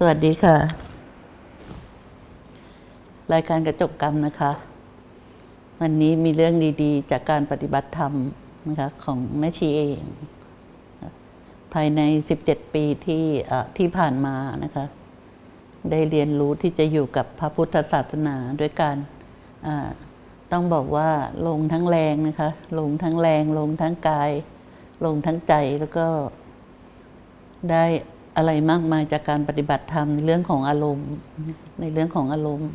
สวัสดีค่ะ รายการกระจกกรรมนะคะ วันนี้มีเรื่องดีๆ จากการปฏิบัติธรรมนะคะของแม่ชีเอง ภายใน 17 ปีที่ที่ผ่านมานะคะ ได้เรียนรู้ที่จะอยู่กับพระพุทธศาสนาด้วยการต้องบอกว่าลงทั้งแรงนะคะ ลงทั้งแรง ลงทั้งกาย ลงทั้งใจแล้วก็ได้ อะไรมากมายจากการปฏิบัติธรรมในเรื่องของอารมณ์ ในเรื่องของอารมณ์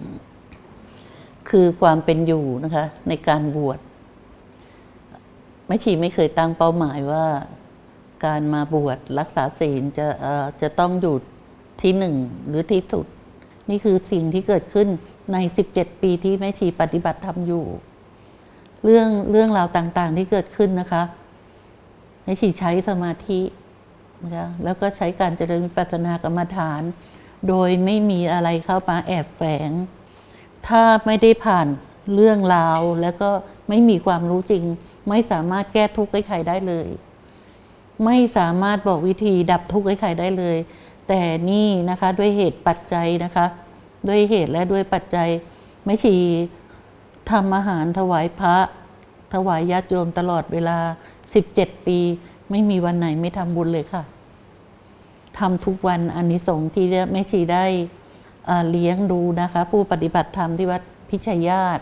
คือความเป็นอยู่นะคะ ในการบวชแม่ชีไม่เคยตั้งเป้าหมายว่า การมาบวชรักษาศีลจะจะต้องอยู่ที่หนึ่งหรือที่สุด นี่คือสิ่งที่เกิดขึ้นใน 17 ปีที่แม่ชีปฏิบัติธรรมอยู่ เรื่องเรื่องราวต่างๆที่เกิดขึ้นนะคะแม่ชีใช้สมาธิ นะคะแล้วก็ใช้การเจริญวิปัสสนากรรมฐาน โดยไม่มีอะไรเข้ามาแอบแฝง ถ้าไม่ได้ผ่านเรื่องราวแล้วก็ไม่มีความรู้จริง ไม่สามารถแก้ทุกข์ให้ใครได้เลย ไม่สามารถบอกวิธีดับทุกข์ให้ใครได้เลย แต่นี่นะคะด้วยเหตุปัจจัยนะคะ ด้วยเหตุและด้วยปัจจัยไม่ชีทำอาหารถวายพระ ถวายญาติโยมตลอดเวลา 17 ปี ไม่มีวันไหนไม่ทำบุญเลยค่ะ ทำทุกวันอันนี้สงส์ที่แม่ชีได้เลี้ยงดูนะคะ ผู้ปฏิบัติธรรมที่วัดพิชยญาต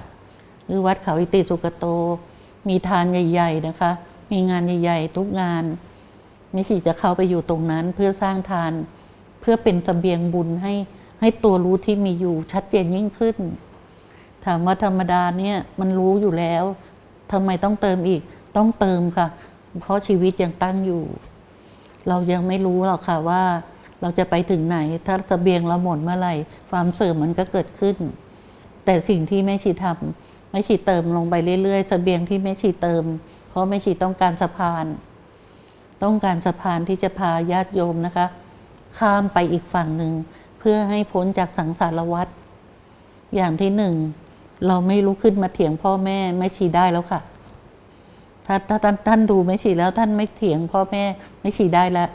หรือวัดเขาอิติสุกโต มีทานใหญ่ ๆนะคะ มีงานใหญ่ ๆ ทุกงานแม่ชีจะเข้าไปอยู่ตรงนั้นเพื่อสร้างทาน เพื่อเป็นเสบียงบุญให้ให้ตัวรู้ที่มีอยู่ชัดเจนยิ่งขึ้น ถามว่าธรรมดาเนี่ยมันรู้อยู่แล้วทำไมต้องเติมอีกต้องเติมค่ะ เพราะชีวิตยังตั้งอยู่ เรายังไม่รู้หรอกค่ะว่า เราจะไปถึงไหน ถ้าเสบียงเราหมดเมื่อไหร่ ความเสื่อมมันก็เกิดขึ้น แต่สิ่งที่แม่ชีทำแม่ชีเติมลงไปเรื่อยๆเสบียงที่แม่ชีเติม เพราะแม่ชีต้องการสะพาน ต้องการสะพานที่จะพาญาติโยมนะคะ ข้ามไปอีกฝั่งหนึ่งเพื่อให้พ้นจากสังสารวัฏอย่างที่หนึ่งเราไม่ลุกขึ้นมาเถียงพ่อแม่แม่ชีได้แล้วค่ะ ถ้าถ้าท่านท่านดูไม่ฉีแล้วท่านไม่เถียงพ่อแม่ไม่ฉีได้แล้ว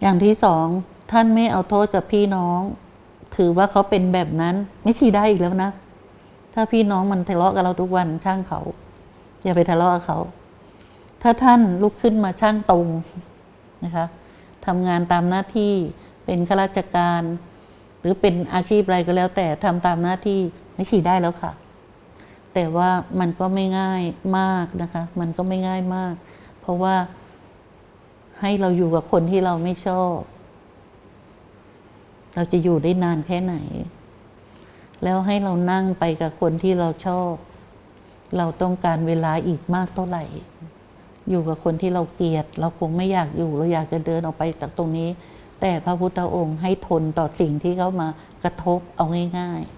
อย่างที่สองท่านไม่เอาโทษกับพี่น้อง ถือว่าเขาเป็นแบบนั้นไม่ฉีได้อีกแล้วนะ ถ้าพี่น้องมันทะเลาะกับเราทุกวันช่างเขา อย่าไปทะเลาะกับเขา ถ้าท่านลุกขึ้นมาช่างตรงนะคะทำงานตามหน้าที่เป็นข้าราชการ หรือเป็นอาชีพอะไรก็แล้วแต่ทำตามหน้าที่ไม่ฉีได้แล้วค่ะ แต่ว่ามันก็ไม่ง่ายมากนะคะ มันก็ไม่ง่ายมาก เพราะว่าให้เราอยู่กับคนที่เราไม่ชอบ เราจะอยู่ได้นานแค่ไหน แล้วให้เรานั่งไปกับคนที่เราชอบ เราต้องการเวลาอีกมากเท่าไหร่ อยู่กับคนที่เราเกลียด เราคงไม่อยากอยู่ เราอยากจะเดินออกไปจากตรงนี้ แต่พระพุทธองค์ให้ทนต่อสิ่งที่เขามากระทบเอาง่าย ๆ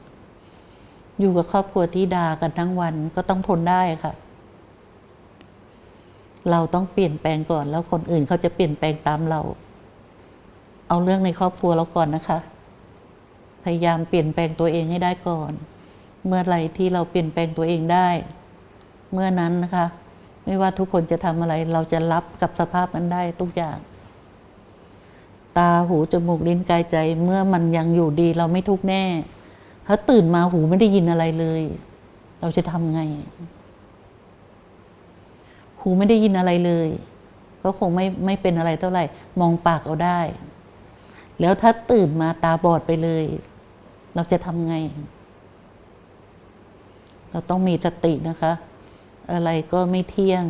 อยู่กับครอบครัวที่ด่ากันทั้งวันก็ต้องทนได้ค่ะ เราต้องเปลี่ยนแปลงก่อน แล้วคนอื่นเขาจะเปลี่ยนแปลงตามเรา เอาเรื่องในครอบครัวเราก่อนนะคะ พยายามเปลี่ยนแปลงตัวเองให้ได้ก่อน เมื่อไรที่เราเปลี่ยนแปลงตัวเองได้ เมื่อนั้นนะคะ ไม่ว่าทุกคนจะทำอะไร เราจะรับกับสภาพนั้นได้ทุกอย่าง ตาหูจมูกลิ้นกายใจ เมื่อมันยังอยู่ดีเราไม่ทุกข์แน่ ถ้าตื่นมาหูไม่ได้ยินอะไรเลย เราจะทำไง หูไม่ได้ยินอะไรเลย ก็คงไม่ไม่เป็นอะไรเท่าไหร่ มองปากเอาได้ แล้วถ้าตื่นมาตาบอดไปเลย เราจะทำไง เราต้องมีสตินะคะ อะไรก็ไม่เที่ยง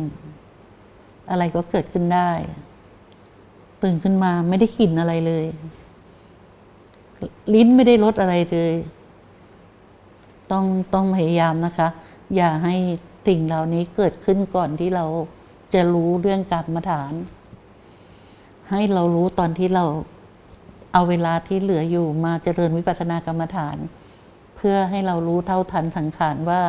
อะไรก็เกิดขึ้นได้ ตื่นขึ้นมาไม่ได้กลิ่นอะไรเลยลิ้นไม่ได้รสอะไรเลย ต้องต้องพยายามนะคะ อย่าให้สิ่งเหล่านี้เกิดขึ้นก่อนที่เราจะรู้เรื่องกรรมฐาน ให้เรารู้ตอนที่เราเอาเวลาที่เหลืออยู่มาเจริญวิปัสสนากรรมฐาน เพื่อให้เรารู้เท่าทันสังขารว่า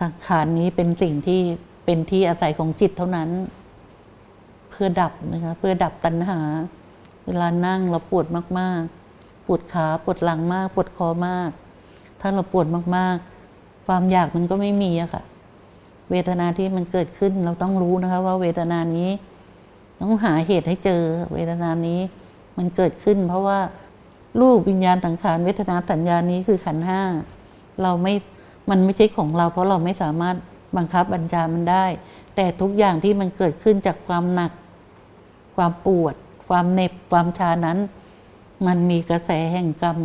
สังขารนี้เป็นสิ่งที่เป็นที่อาศัยของจิตเท่านั้น เพื่อดับนะคะเพื่อดับตัณหา เวลานั่งเราปวดมาก ๆ ปวดขาปวดหลังมาก ปวดคอมาก ถ้าเราปวดมากๆ ความอยากมันก็ไม่มีอะค่ะ เวทนาที่มันเกิดขึ้นเราต้องรู้นะคะ ว่าเวทนานี้ต้องหาเหตุให้เจอ เวทนานี้มันเกิดขึ้น เพราะว่ารูปวิญญาณสังขารเวทนาสัญญานี้คือขันห้าเราไม่ มันไม่ใช่ของเรา เพราะเราไม่สามารถบังคับบัญชามันได้ แต่ทุกอย่างที่มันเกิดขึ้นจากความหนัก ความปวด ความเหน็บความชานั้น มันมีกระแสแห่งกรรม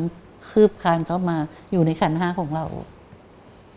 คืบคานเข้ามาอยู่ในขันห้าของเรา